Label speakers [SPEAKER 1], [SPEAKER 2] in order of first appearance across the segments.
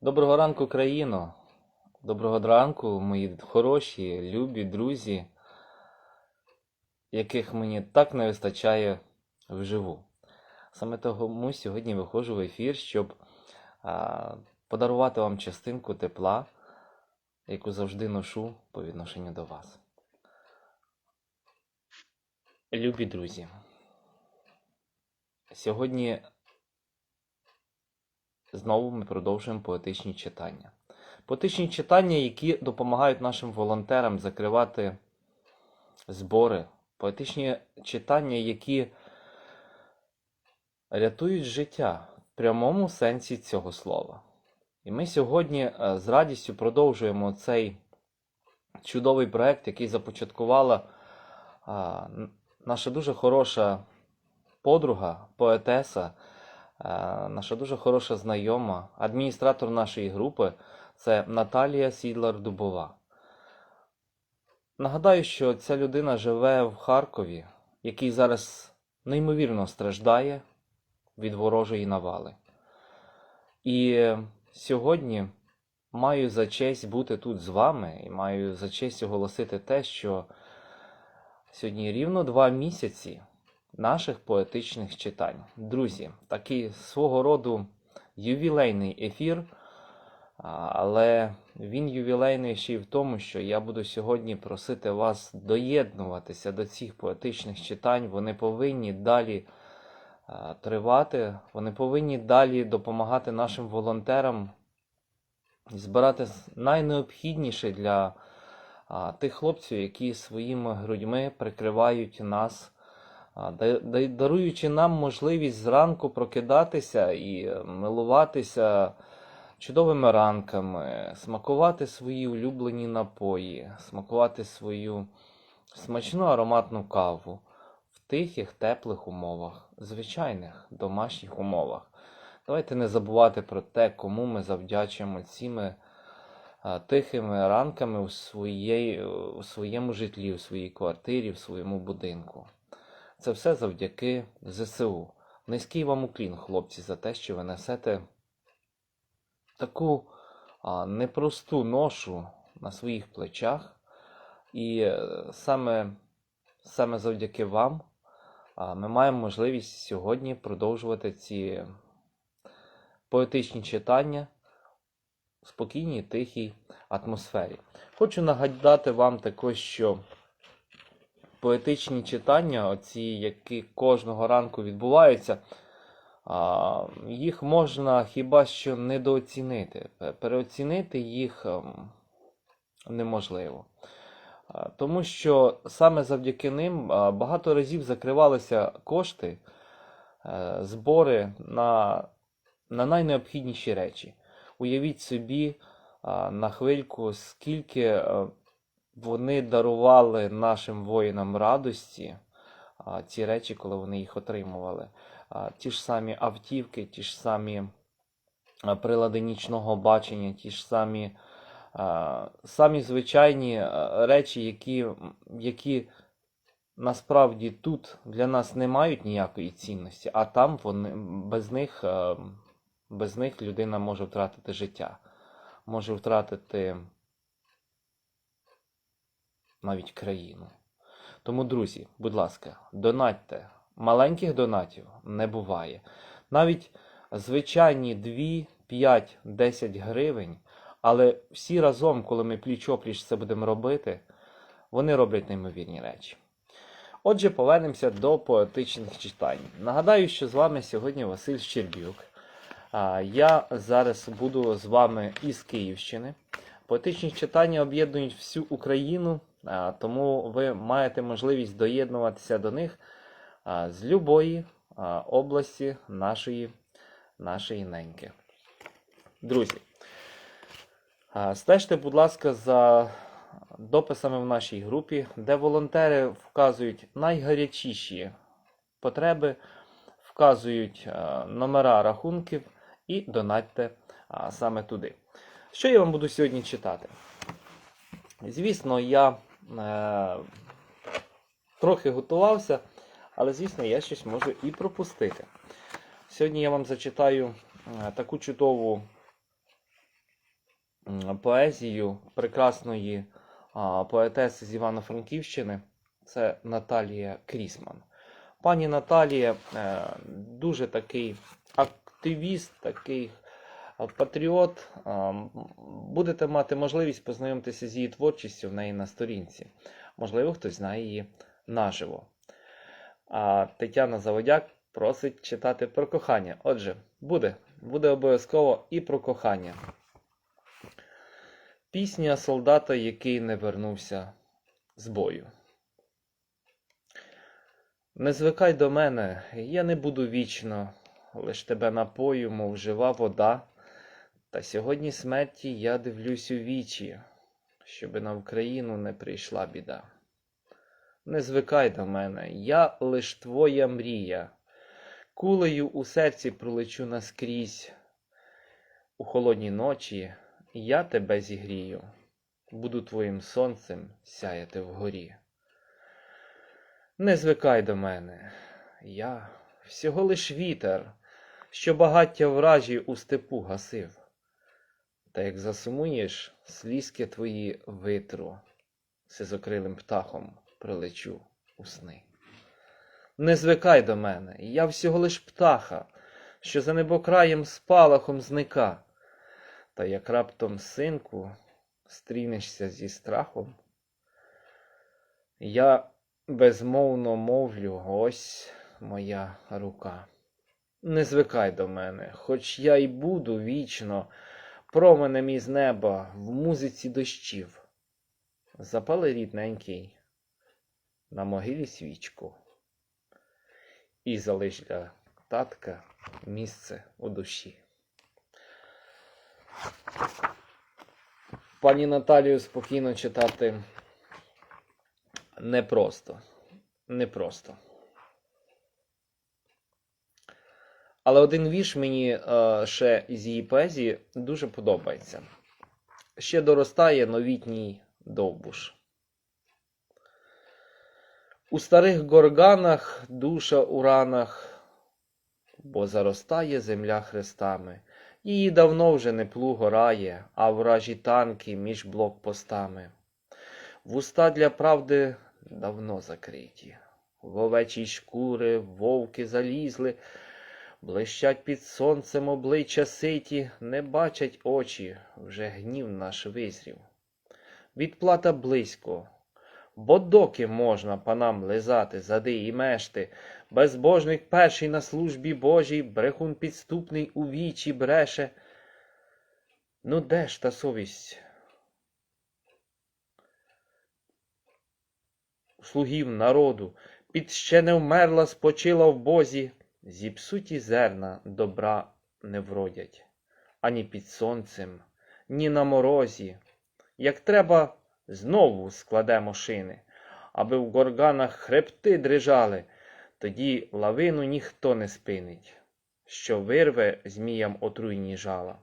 [SPEAKER 1] Доброго ранку, країно. Доброго ранку, мої хороші, любі друзі, яких мені так не вистачає вживу. Саме тому сьогодні виходжу в ефір, щоб а, подарувати вам частинку тепла, яку завжди ношу по відношенню до вас. Любі друзі, сьогодні Знову ми продовжуємо поетичні читання. Поетичні читання, які допомагають нашим волонтерам закривати збори. Поетичні читання, які рятують життя в прямому сенсі цього слова. І ми сьогодні е, з радістю продовжуємо цей чудовий проект, який започаткувала наша дуже хороша подруга, поетеса. Е, Наша дуже хороша знайома, адміністратор нашої групи це Наталія Сідлар Дубова. Нагадаю, що ця людина живе в Харкові, який зараз неймовірно страждає від ворожої навали. І сьогодні маю за честь бути тут з вами і маю за честь оголосити те, що сьогодні рівно два місяці наших поетичних читань. Друзі, такий свого роду ювілейний ефір, але він ювілейний ще й в тому, що я буду сьогодні просити вас доєднуватися до цих поетичних читань. Вони повинні далі тривати, вони повинні далі допомагати нашим волонтерам збирати найнеобхідніше для тих хлопців, які своїми грудьми прикривають нас даруючи нам можливість зранку прокидатися і е, милуватися чудовими ранками, смакувати свої улюблені напої, смакувати свою смачну ароматну каву в тихих, теплих умовах, звичайних домашніх умовах. Давайте не забувати про те, кому ми завдячуємо цими тихими ранками у, своєї, у своєму житлі, у своїй квартирі, в своєму будинку. Це все завдяки ЗСУ. Низький вам уклін, хлопці, за те, що ви несете таку а, непросту ношу на своїх плечах. І е, саме, саме завдяки вам а, ми маємо можливість сьогодні продовжувати ці поетичні читання в спокійній, тихій атмосфері. Хочу нагадати вам також, що поетичні читання, оці, які кожного ранку відбуваються, їх можна хіба що недооцінити. Переоцінити їх ем, неможливо. Тому що саме завдяки ним багато разів закривалися кошти, е, збори на, на найнеобхідніші речі. Уявіть собі на хвильку, скільки е, вони дарували нашим воїнам радості, ці речі, коли вони їх отримували. Ті ж самі автівки, ті ж самі прилади нічного бачення, ті ж самі, самі звичайні речі, які, які насправді тут для нас не мають ніякої цінності, а там вони без них, без них людина може втратити життя, може втратити навіть країну. Тому, друзі, будь ласка, донатьте. Маленьких донатів не буває. Навіть звичайні 2, 5, 10 гривень, але всі разом, коли ми пліч-опліч це будемо робити, вони роблять неймовірні речі. Отже, повернемося до поетичних читань. Нагадаю, що з вами сьогодні Василь Щербюк. Я зараз буду з вами із Київщини. Поетичні читання об'єднують всю Україну, тому ви маєте можливість доєднуватися до них з любої області нашої, нашої неньки. Друзі, стежте, будь ласка, за дописами в нашій групі, де волонтери вказують найгарячіші потреби, вказують номера рахунків і донатьте саме туди. Що я вам буду сьогодні читати? Звісно, я трохи готувався, але, звісно, я щось можу і пропустити. Сьогодні я вам зачитаю е, таку чудову поезію прекрасної поетеси з Івано-Франківщини. Це Наталія Крісман. Пані Наталія е, дуже такий активіст, такий е, патріот. Будете мати можливість познайомитися з її творчістю в неї на сторінці. Можливо, хтось знає її наживо. А Тетяна Заводяк просить читати про кохання. Отже, буде, буде обов'язково і про кохання. Пісня солдата, який не вернувся з бою. Не звикай до мене, я не буду вічно, лиш тебе напою, мов жива вода. Та сьогодні смерті я дивлюсь у вічі, щоби на Україну не прийшла біда. Не звикай до мене, я лиш твоя мрія. Кулею у серці пролечу наскрізь. У холодні ночі я тебе зігрію, буду твоїм сонцем сяяти вгорі. Не звикай до мене, я всього лиш вітер, що багаття вражі у степу гасив. Та як засумуєш, слізки твої витру, сизокрилим птахом прилечу у сни. Не звикай до мене, я всього лиш птаха, що за небокраєм спалахом зника. Та як раптом, синку, стрінешся зі страхом, я безмовно мовлю, ось моя рука. Не звикай до мене, хоч я й буду вічно променем із неба в музиці дощів. Запали рідненький на могилі свічку і залиш для татка місце у душі. Пані Наталію спокійно читати непросто. Непросто. Але один вірш мені е, ще з її поезії дуже подобається. Ще доростає новітній довбуш. У старих горганах душа у ранах, бо заростає земля хрестами. Її давно вже не плуг орає, а вражі танки між блокпостами. Вуста для правди давно закриті. В овечій шкури вовки залізли, блищать під сонцем обличчя ситі, не бачать очі, вже гнів наш визрів. Відплата близько, бо доки можна панам лизати зади і мешти, безбожник перший на службі Божій, брехун підступний у вічі бреше. Ну де ж та совість? Слугів народу, під ще не вмерла, спочила в Бозі, зіпсуті зерна добра не вродять, ані під сонцем, ні на морозі. Як треба, знову складемо шини, аби в горганах хребти дрижали, тоді лавину ніхто не спинить, що вирве зміям отруйні жала.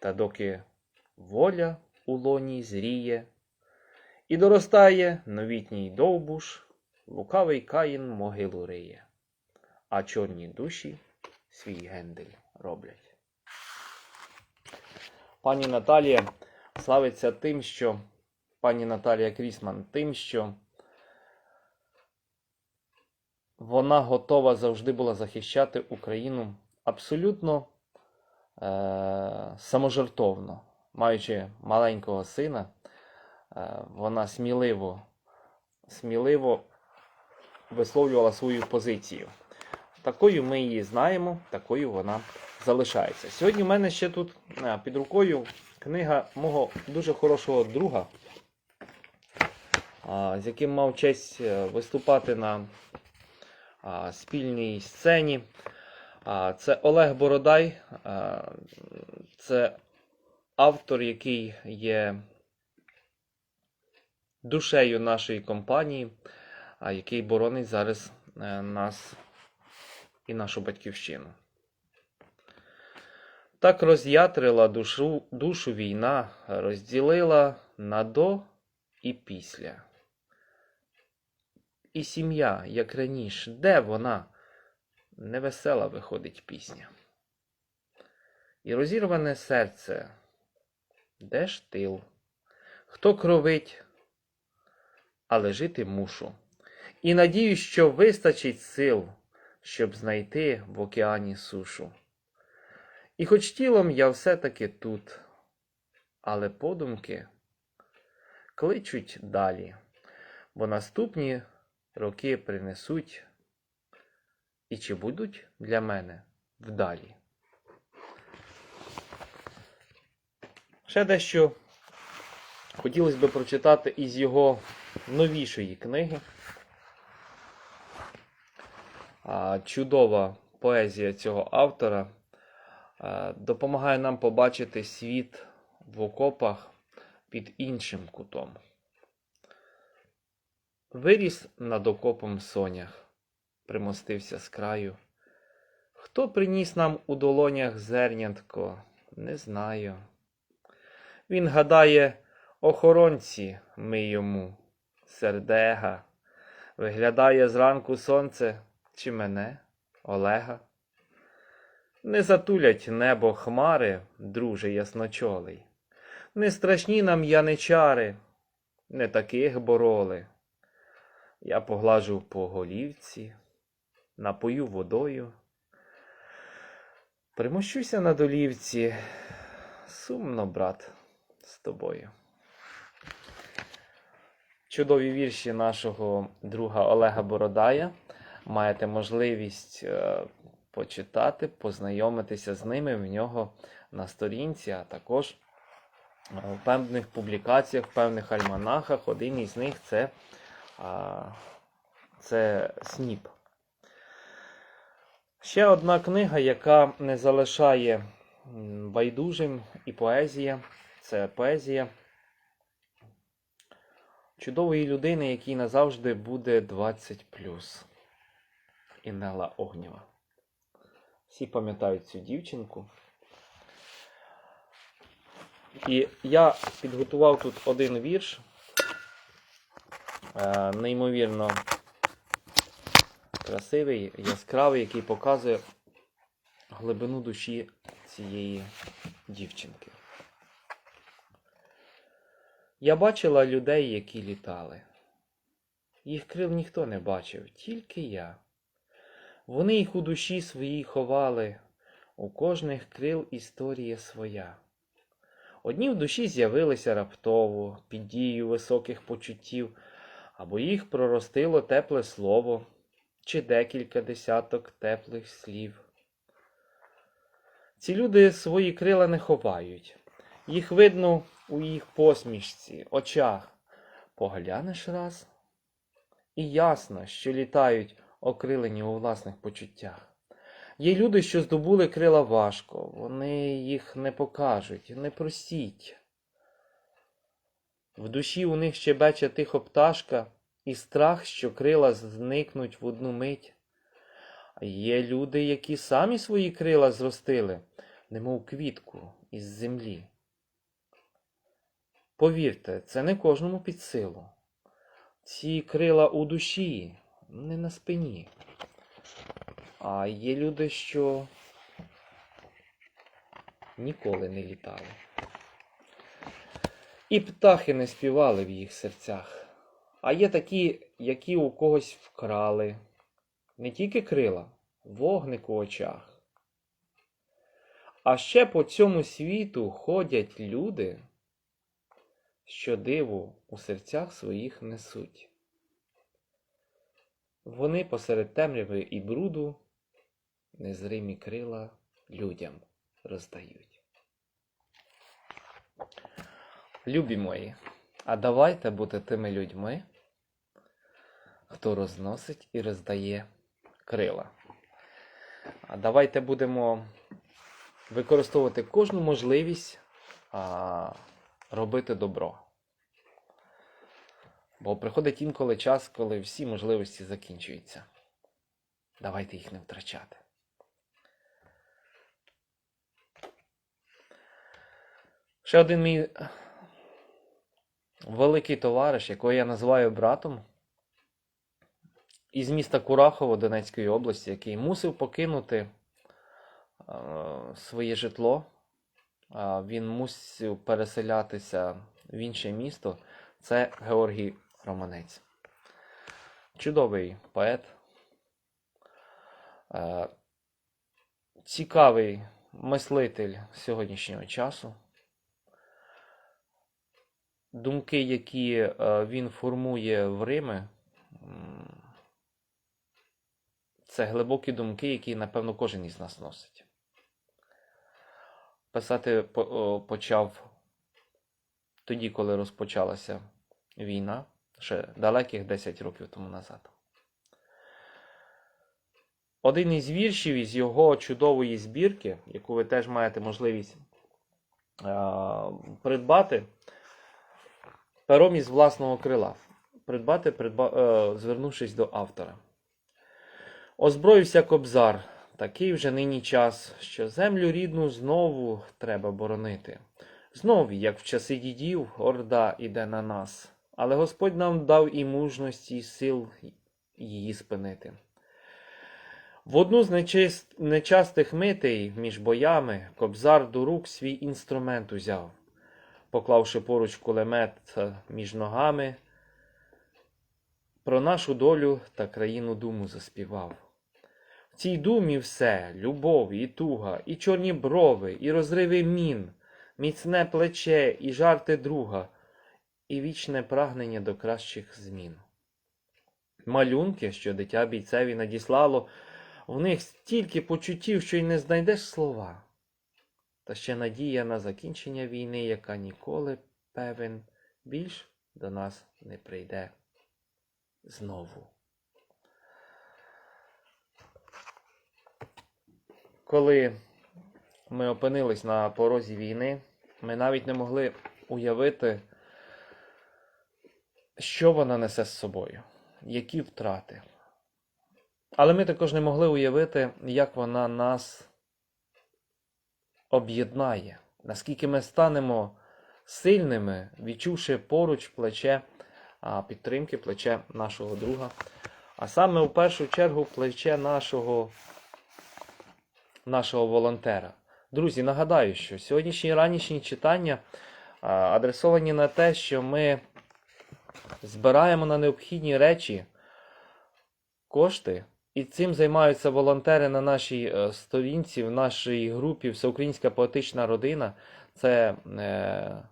[SPEAKER 1] Та доки воля у лоні зріє, і доростає новітній довбуш, лукавий каїн могилу риє, а чорні душі свій гендель роблять. Пані Наталія славиться тим, що пані Наталія Крісман, тим, що вона готова завжди була захищати Україну абсолютно е- саможертовно, маючи маленького сина. Е, вона сміливо, сміливо висловлювала свою позицію. Такою ми її знаємо, такою вона залишається. Сьогодні в мене ще тут е, під рукою книга мого дуже хорошого друга, з яким мав честь е, виступати на спільній сцені. Це Олег Бородай, це автор, який є душею нашої компанії, який боронить зараз е, нас і нашу батьківщину. Так роз'ятрила душу, душу війна, розділила на до і після. І сім'я, як раніше, де вона? Невесела виходить пісня. І розірване серце де ж тил? Хто кровить, але жити мушу. І надію, що вистачить сил, щоб знайти в океані сушу. І хоч тілом я все-таки тут, але подумки кличуть далі, бо наступні роки принесуть, і чи будуть для мене вдалі. Ще дещо хотілося б прочитати із його новішої книги. Чудова поезія цього автора допомагає нам побачити світ в окопах під іншим кутом. Виріс над окопом сонях, примостився з краю. Хто приніс нам у долонях зернятко, не знаю. Він гадає, охоронці ми йому, сердега, виглядає зранку сонце чи мене, Олега. Не затулять небо хмари, друже ясночолий. Не страшні нам яничари, не таких бороли. Я поглажу по голівці, напою водою. Примощуся на долівці. Сумно, брат, з тобою. Чудові вірші нашого друга Олега Бородая. Маєте можливість е, почитати, познайомитися з ними в нього на сторінці, а також е, в певних публікаціях, в певних альманахах. Один із них це, це СНІП. Ще одна книга, яка не залишає байдужим і поезія. Це поезія чудової людини, якій назавжди буде 20 Інела Огнєва. Всі пам'ятають цю дівчинку. І я підготував тут один вірш, е, неймовірно красивий, яскравий, який показує глибину душі цієї дівчинки. Я бачила людей, які літали. Їх крил ніхто не бачив, тільки я. Вони їх у душі своїй ховали, у кожних крил історія своя. Одні в душі з'явилися раптово, під дією високих почуттів, або їх проростило тепле слово, чи декілька десяток теплих слів. Ці люди свої крила не ховають, їх видно у їх посмішці, очах. Поглянеш раз, і ясно, що літають окрилені у власних почуттях. Є люди, що здобули крила важко, вони їх не покажуть, не просіть. В душі у них щебече тихо пташка, і страх, що крила зникнуть в одну мить. Є люди, які самі свої крила зростили, немов квітку із землі. Повірте, це не кожному під силу. Ці крила у душі, не на спині. А є люди, що ніколи не літали. І птахи не співали в їх серцях. А є такі, які у когось вкрали не тільки крила, вогник у очах. А ще по цьому світу ходять люди, що диву у серцях своїх несуть. Вони посеред темряви і бруду незримі крила людям роздають. Любі мої, а давайте бути тими людьми, хто розносить і роздає крила. А давайте будемо використовувати кожну можливість а, робити добро. Бо приходить інколи час, коли всі можливості закінчуються. Давайте їх не втрачати. Ще один мій великий товариш, якого я називаю братом, із міста Курахово Донецької області, який мусив покинути е, своє житло, він мусив переселятися в інше місто, це Георгій Романець. Чудовий поет. Е, Цікавий мислитель сьогоднішнього часу. Думки, які е, він формує в Римі, м, це глибокі думки, які, напевно, кожен із нас носить. Писати почав тоді, коли розпочалася війна, ще далеких 10 років тому назад. Один із віршів із його чудової збірки, яку ви теж маєте можливість придбати, пером із власного крила. Придбати, придба, е, звернувшись до автора. Озброївся кобзар, такий вже нині час, що землю рідну знову треба боронити. Знов, як в часи дідів, орда іде на нас, але Господь нам дав і мужності, і сил її спинити. В одну з нечастих митей між боями кобзар до рук свій інструмент узяв, поклавши поруч кулемет е, між ногами, про нашу долю та країну думу заспівав. В цій думі все любов і туга, і чорні брови, і розриви мін, міцне плече, і жарти друга, і вічне прагнення до кращих змін. Малюнки, що дитя бійцеві надіслало, в них стільки почуттів, що й не знайдеш слова. Та ще надія на закінчення війни, яка ніколи, певен, більш до нас не прийде знову. Коли ми опинились на порозі війни, ми навіть не могли уявити, що вона несе з собою, які втрати. Але ми також не могли уявити, як вона нас об'єднає, наскільки ми станемо сильними, відчувши поруч плече підтримки, плече нашого друга. А саме в першу чергу плече нашого, нашого волонтера. Друзі, нагадаю, що сьогоднішні ранішні читання адресовані на те, що ми збираємо на необхідні речі кошти. І цим займаються волонтери на нашій е, сторінці, в нашій групі Всеукраїнська поетична родина. Це е,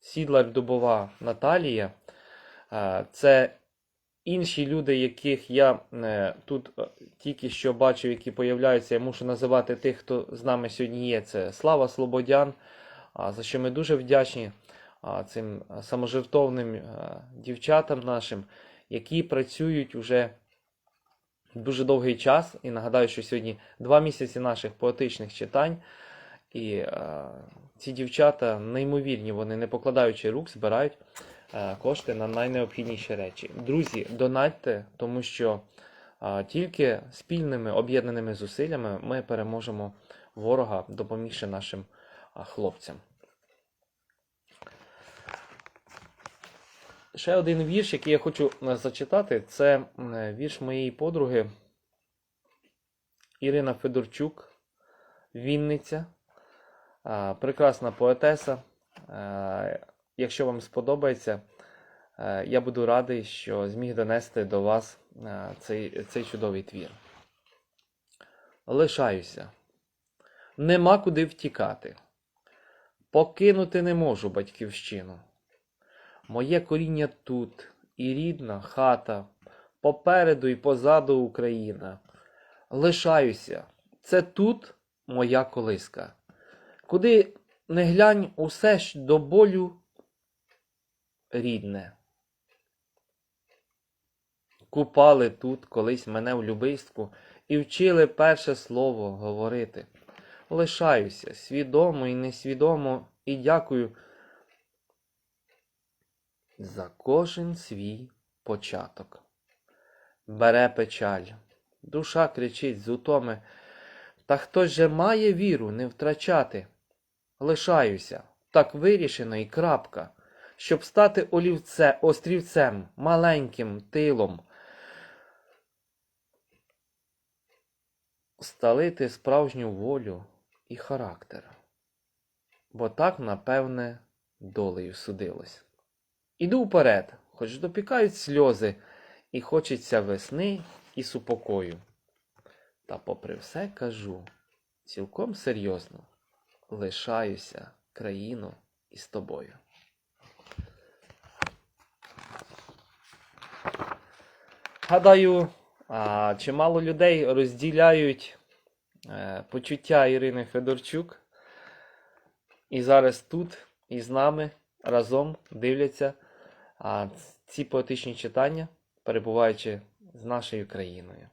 [SPEAKER 1] Сідлар Дубова Наталія. Е, це інші люди, яких я е, тут е, тільки що бачив, які появляються. Я мушу називати тих, хто з нами сьогодні є. Це Слава Слободян, за що ми дуже вдячні цим саможертовним дівчатам нашим, які працюють уже дуже довгий час. І нагадаю, що сьогодні два місяці наших поетичних читань. І ці дівчата неймовірні, вони не покладаючи рук, збирають кошти на найнеобхідніші речі. Друзі, донатьте, тому що тільки спільними об'єднаними зусиллями ми переможемо ворога, допомігши нашим хлопцям. Ще один вірш, який я хочу е, зачитати, це е, вірш моєї подруги Ірина Федорчук, Вінниця. Прекрасна поетеса. Якщо вам сподобається, я буду радий, що зміг донести до вас цей, цей чудовий твір. Лишаюся. Нема куди втікати. Покинути не можу батьківщину. Моє коріння тут, і рідна хата, попереду і позаду Україна. Лишаюся, це тут моя колиска. Куди не глянь, усе ж до болю рідне. Купали тут колись мене в любиську і вчили перше слово говорити. Лишаюся свідомо і несвідомо, і дякую за кожен свій початок. Бере печаль, душа кричить з утоми, та хтось же має віру не втрачати. Лишаюся, так вирішено і крапка, щоб стати олівце, острівцем, маленьким тилом, сталити справжню волю і характер. бо так, напевне, долею судилось. Іду вперед, хоч допікають сльози, і хочеться весни і супокою. Та попри все кажу, цілком серйозно лишаюся країну із тобою. Гадаю, а, чимало людей розділяють е, почуття Ірини Федорчук. І зараз тут із нами разом дивляться а, ці поетичні читання, перебуваючи з нашою країною.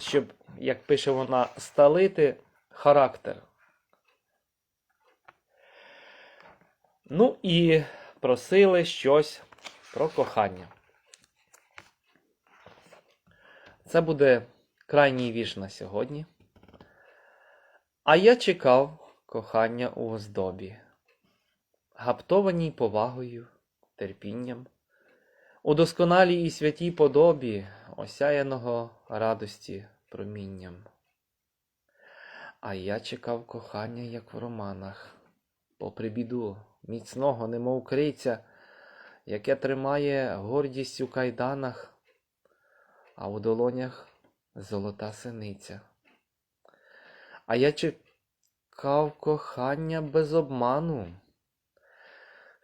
[SPEAKER 1] Щоб, як пише вона, сталити характер. Ну і просили щось про кохання. Це буде крайній вірш на сьогодні. А я чекав кохання у оздобі, гаптованій повагою, терпінням, у досконалій і святій подобі, осяяного радості промінням. А я чекав кохання, як в романах, попри біду, міцного, немов криця, яке тримає гордість у кайданах, а у долонях золота синиця. А я чекав кохання без обману,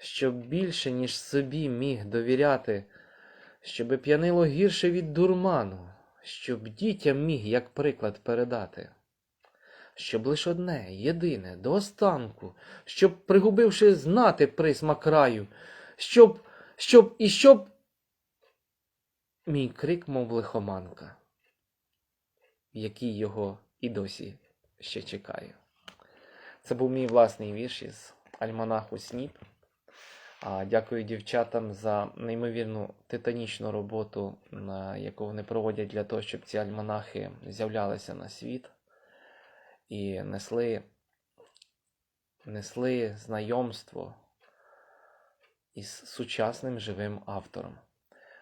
[SPEAKER 1] щоб більше, ніж собі міг довіряти, щоби п'янило гірше від дурману, щоб дітям міг як приклад передати. Щоб лиш одне, єдине, до останку, щоб, пригубивши, знати присмак краю, щоб, щоб і щоб. Мій крик, мов лихоманка, який його і досі ще чекаю. Це був мій власний вірш із Альманаху Сніп. Дякую дівчатам за неймовірну титанічну роботу, яку вони проводять для того, щоб ці альманахи з'являлися на світ і несли, несли знайомство із сучасним живим автором.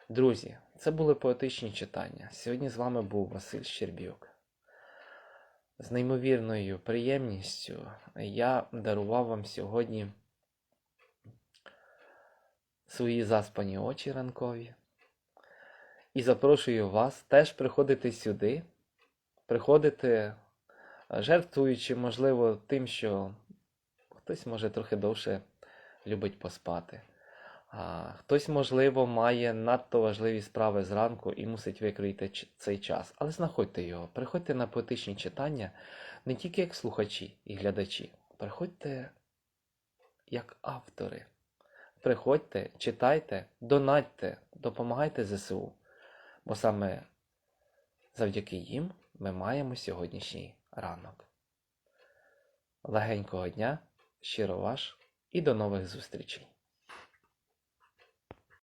[SPEAKER 1] Друзі, це були поетичні читання. Сьогодні з вами був Василь Щербюк. З неймовірною приємністю я дарував вам сьогодні свої заспані очі ранкові. І запрошую вас теж приходити сюди, приходити, жертвуючи, можливо, тим, що хтось може трохи довше любить поспати. А хтось, можливо, має надто важливі справи зранку і мусить викроїти ч- цей час. Але знаходьте його, приходьте на поетичні читання не тільки як слухачі і глядачі, приходьте як автори. Приходьте, читайте, донатьте, допомагайте ЗСУ. Бо саме завдяки їм ми маємо сьогоднішній ранок. Легенького дня, щиро ваш і до нових зустрічей!